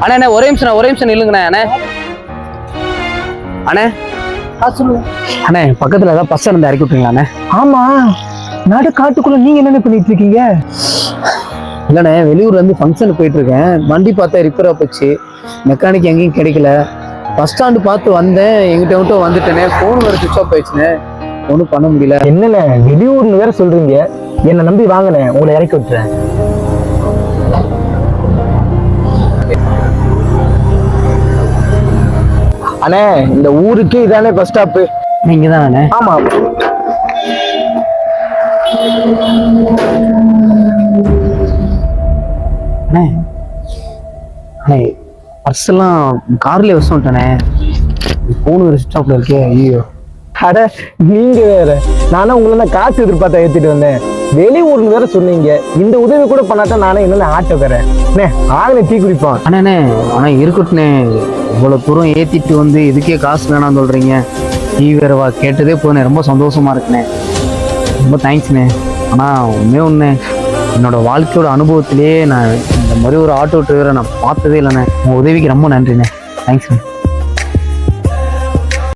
அண்ணா ஒரே நிமிஷம் ஒரே நிமிஷம் நில்லுங்கண்ணே அண்ணே. அண்ணே. அண்ணே பக்கத்துல ஏதாவது பஸ் இருந்து இறக்கி விட்டுறீங்களா அண்ணே. ஆமா. நடு காட்டுக்குள்ள நீங்க என்ன பண்ணிட்டு இருக்கீங்க? இல்லைண்ணே வெளியூர்ல இருந்து ஃபங்க்ஷனுக்கு போயிட்டு இருக்கேன் வண்டி பார்த்தா ரிப்பேரா போச்சு. மெக்கானிக் எங்கேயும் கிடைக்கல. பஸ் ஸ்டாண்டு பார்த்து வந்தேன். எங்கிட்ட மட்டும் வந்துட்டேனே. ஃபோன் வேறு சுவிச் ஆஃப் ஆயிடுச்சுண்ணே. ஒன்றும் பண்ண முடியல. என்னண்ணே வெளியூர்னு வேற சொல்றீங்க. என்னை நம்பி வாங்கினே உங்களை இறக்கி விட்டுறேன். அண்ணே இந்த ஊருக்கு இதானே பஸ் ஸ்டாப்பு நீங்க தான் அண்ணே. ஆமா. அண்ணே அண்ணே பர்ஸ் எல்லாம் கார்லயே வச்சு வந்துட்டேனே. வேறு சுவிச் ஆஃப்ல இருக்கே. ஐயோ அட நீங்க வேற. நானே உங்களை தான் காசு எதிர்பார்த்தா ஏத்திட்டு வந்தேன். வெளியூர்னு வேற சொன்னீங்க. இந்த உதவி கூட பண்ணாதான் நானே என்ன ஆட்டோக்காரன் அண்ணே ஆகலை டீ குடிப்பான். அண்ணே அண்ணா இருக்கட்டுண்ணே இவ்வளோ தூரம் ஏற்றிட்டு வந்து இதுக்கே காசு வேணாம்னு சொல்கிறீங்க டீ வேறவா? கேட்டதே போதுண்ணே ரொம்ப சந்தோஷமாக இருக்குண்ணே. ரொம்ப தேங்க்ஸ்ண்ணே ஆனால் உண்மையே ஒன்று என்னோடய வாழ்க்கையோட அனுபவத்திலேயே நான் இந்த மாதிரி ஒரு ஆட்டோ டிரைவரை நான் பார்த்ததே இல்லைண்ணே. உங்கள் உதவிக்கு ரொம்ப நன்றிண்ணே. தேங்க்ஸ்ண்ணே